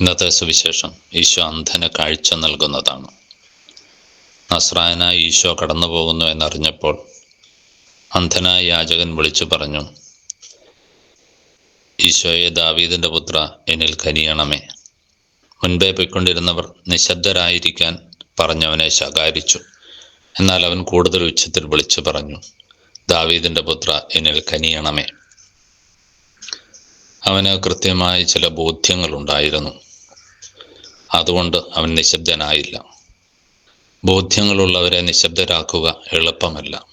ഇന്നത്തെ സുവിശേഷം ഈശോ അന്ധന് കാഴ്ച നൽകുന്നതാണ്. നസ്രായനായി ഈശോ കടന്നു പോകുന്നു എന്നറിഞ്ഞപ്പോൾ അന്ധനായ യാചകൻ വിളിച്ചു പറഞ്ഞു ഈശോയെ ദാവീദിന്റെ പുത്ര എന്നിൽ കനിയണമേ. മുൻപേ പോയിക്കൊണ്ടിരുന്നവർ നിശബ്ദരായിരിക്കാൻ പറഞ്ഞവനെ ശകാരിച്ചു. എന്നാൽ അവൻ കൂടുതൽ ഉച്ചത്തിൽ വിളിച്ചു പറഞ്ഞു ദാവീദിന്റെ പുത്ര എന്നിൽ കനിയണമേ. അവന് കൃത്യമായ ചില ബോധ്യങ്ങൾ ഉണ്ടായിരുന്നു. അതുകൊണ്ട് അവൻ നിശബ്ദനായില്ല. ബോധ്യങ്ങളുള്ളവരെ നിശബ്ദരാക്കുക എളുപ്പമല്ല.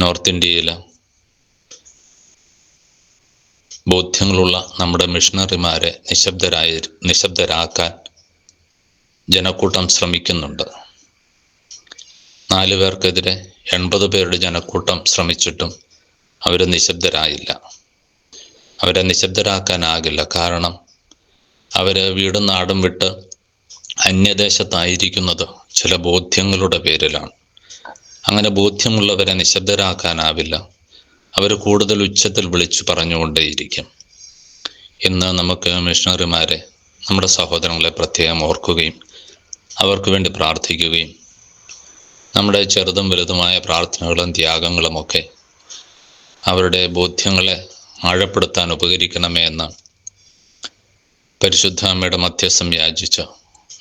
നോർത്ത് ഇന്ത്യയിൽ ബോധ്യങ്ങളുള്ള നമ്മുടെ മിഷണറിമാരെ നിശബ്ദരായി നിശബ്ദരാക്കാൻ ജനക്കൂട്ടം ശ്രമിക്കുന്നുണ്ട്. നാല് പേർക്കെതിരെ എൺപത് പേരുടെ ജനക്കൂട്ടം ശ്രമിച്ചിട്ടും അവർ നിശബ്ദരായില്ല. അവരെ നിശബ്ദരാക്കാനാകില്ല കാരണം അവർ വീടും നാടും വിട്ട് അന്യദേശത്തായിരിക്കുന്നത് ചില ബോധ്യങ്ങളുടെ പേരിലാണ്. അങ്ങനെ ബോധ്യമുള്ളവരെ നിശബ്ദരാക്കാനാവില്ല. അവർ കൂടുതൽ ഉച്ചത്തിൽ വിളിച്ചു പറഞ്ഞുകൊണ്ടേയിരിക്കും. ഇന്ന് നമുക്ക് മിഷണറിമാരെ നമ്മുടെ സഹോദരങ്ങളെ പ്രത്യേകം ഓർക്കുകയും അവർക്ക് വേണ്ടി പ്രാർത്ഥിക്കുകയും നമ്മുടെ ചെറുതും വലുതുമായ പ്രാർത്ഥനകളും ത്യാഗങ്ങളുമൊക്കെ അവരുടെ ബോധ്യങ്ങളെ ആഴപ്പെടുത്താൻ ഉപകരിക്കണമേ എന്ന് പരിശുദ്ധ അമ്മയുടെ മധ്യസ്ഥം യാചിച്ച്.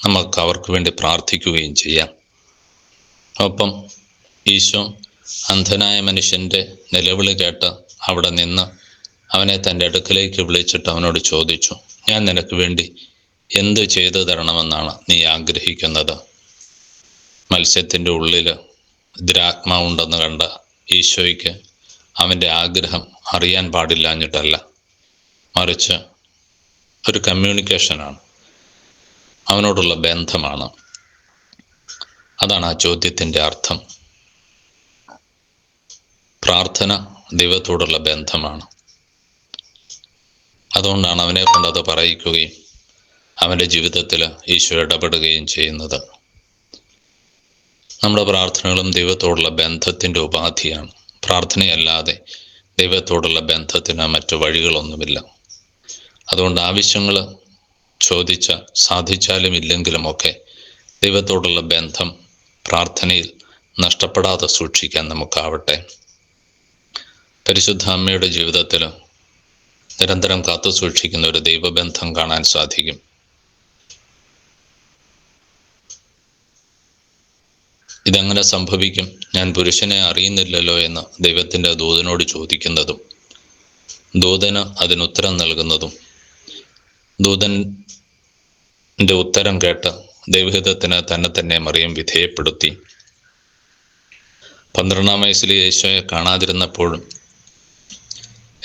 നമുക്ക് അവർക്ക് വേണ്ടി പ്രാർത്ഥിക്കുകയും ചെയ്യാം. ഒപ്പം ഈശോ അന്ധനായ മനുഷ്യന്റെ നിലവിളി കേട്ട് അവിടെ നിന്ന് അവനെ തന്റെ അടുക്കലേക്ക് വിളിച്ചിട്ട് അവനോട് ചോദിച്ചു ഞാൻ നിനക്ക് വേണ്ടി എന്ത് ചെയ്തു തരണമെന്നാണ് നീ ആഗ്രഹിക്കുന്നത്? മത്സ്യത്തിന്റെ ഉള്ളിൽ ദുരാത്മാവുണ്ടെന്ന് കണ്ട ഈശോയ്ക്ക് അവന്റെ ആഗ്രഹം അറിയാൻ പാടില്ലാഞ്ഞിട്ടല്ല. മറിച്ച് ഒരു കമ്മ്യൂണിക്കേഷനാണ് അവനോടുള്ള ബന്ധമാണ്. അതാണ് ആ ചോദ്യത്തിന്റെ അർത്ഥം. പ്രാർത്ഥന ദൈവത്തോടുള്ള ബന്ധമാണ്. അതുകൊണ്ടാണ് അവനെ കൊണ്ട് അത് പറയിക്കുകയും അവന്റെ ജീവിതത്തിൽ ഈശോ ഇടപെടുകയും ചെയ്യുന്നത്. നമ്മുടെ പ്രാർത്ഥനകളും ദൈവത്തോടുള്ള ബന്ധത്തിന്റെ ഉപാധിയാണ്. പ്രാർത്ഥനയല്ലാതെ ദൈവത്തോടുള്ള ബന്ധത്തിന് മറ്റു വഴികളൊന്നുമില്ല. അതുകൊണ്ട് ആവശ്യങ്ങൾ ചോദിച്ച സാധിച്ചാലും ഇല്ലെങ്കിലുമൊക്കെ ദൈവത്തോടുള്ള ബന്ധം പ്രാർത്ഥനയിൽ നഷ്ടപ്പെടാതെ സൂക്ഷിക്കാൻ നമുക്കാവട്ടെ. പരിശുദ്ധ അമ്മയുടെ ജീവിതത്തിൽ നിരന്തരം കാത്തു സൂക്ഷിക്കുന്ന ഒരു ദൈവബന്ധം കാണാൻ സാധിക്കും. ഇതെങ്ങനെ സംഭവിക്കും? ഞാൻ പുരുഷനെ അറിയുന്നില്ലല്ലോ എന്ന് ദൈവത്തിന്റെ ദൂതനോട് ചോദിക്കുന്നതും ദൂതന് അതിനുത്തരം നൽകുന്നതും. ദൂതന്റെ ഉത്തരം കേട്ട് ദൈവഹിതത്തിന് തന്നെ തന്നെ മറിയം വിധേയപ്പെടുത്തി. പന്ത്രണ്ടാം വയസ്സിൽ യേശോയെ കാണാതിരുന്നപ്പോഴും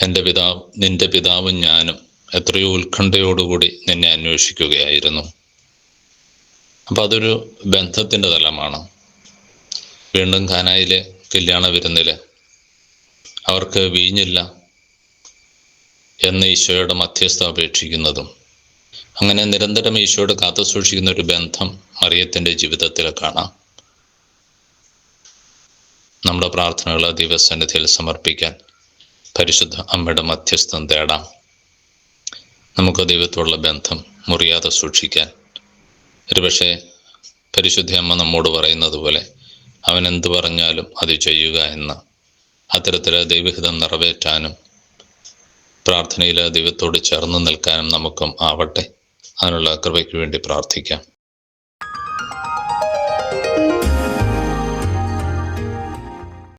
എന്റെ പിതാവ് നിന്റെ പിതാവും ഞാനും എത്രയോ ഉത്കണ്ഠയോടുകൂടി നിന്നെ അന്വേഷിക്കുകയായിരുന്നു. അപ്പം അതൊരു ബന്ധത്തിന്റെ തലമാണ്. വീണ്ടും ഖാനായിലെ കല്യാണ വിരുന്നിൽ അവർക്ക് വീഞ്ഞില്ല എന്ന് ഈശോയുടെ മധ്യസ്ഥ അപേക്ഷിക്കുന്നതും അങ്ങനെ നിരന്തരം ഈശോയോട് കാത്തു സൂക്ഷിക്കുന്ന ഒരു ബന്ധം മറിയത്തിന്റെ ജീവിതത്തിൽ കാണാം. നമ്മുടെ പ്രാർത്ഥനകൾ ദിവസന്നിധിയിൽ സമർപ്പിക്കാൻ പരിശുദ്ധ അമ്മയുടെ മധ്യസ്ഥം തേടാം. നമുക്ക് ദൈവത്തോടുള്ള ബന്ധം മുറിയാതെ സൂക്ഷിക്കാൻ ഒരുപക്ഷെ പരിശുദ്ധ അമ്മ നമ്മോട് പറയുന്നത് പോലെ അവൻ എന്ത് പറഞ്ഞാലും അത് ചെയ്യുക എന്ന്. അത്തരത്തിൽ ദൈവഹിതം നിറവേറ്റാനും പ്രാർത്ഥനയിൽ ദൈവത്തോട് ചേർന്ന് നിൽക്കാനും നമുക്കും ആവട്ടെ. അതിനുള്ള കൃപയ്ക്ക് വേണ്ടി പ്രാർത്ഥിക്കാം.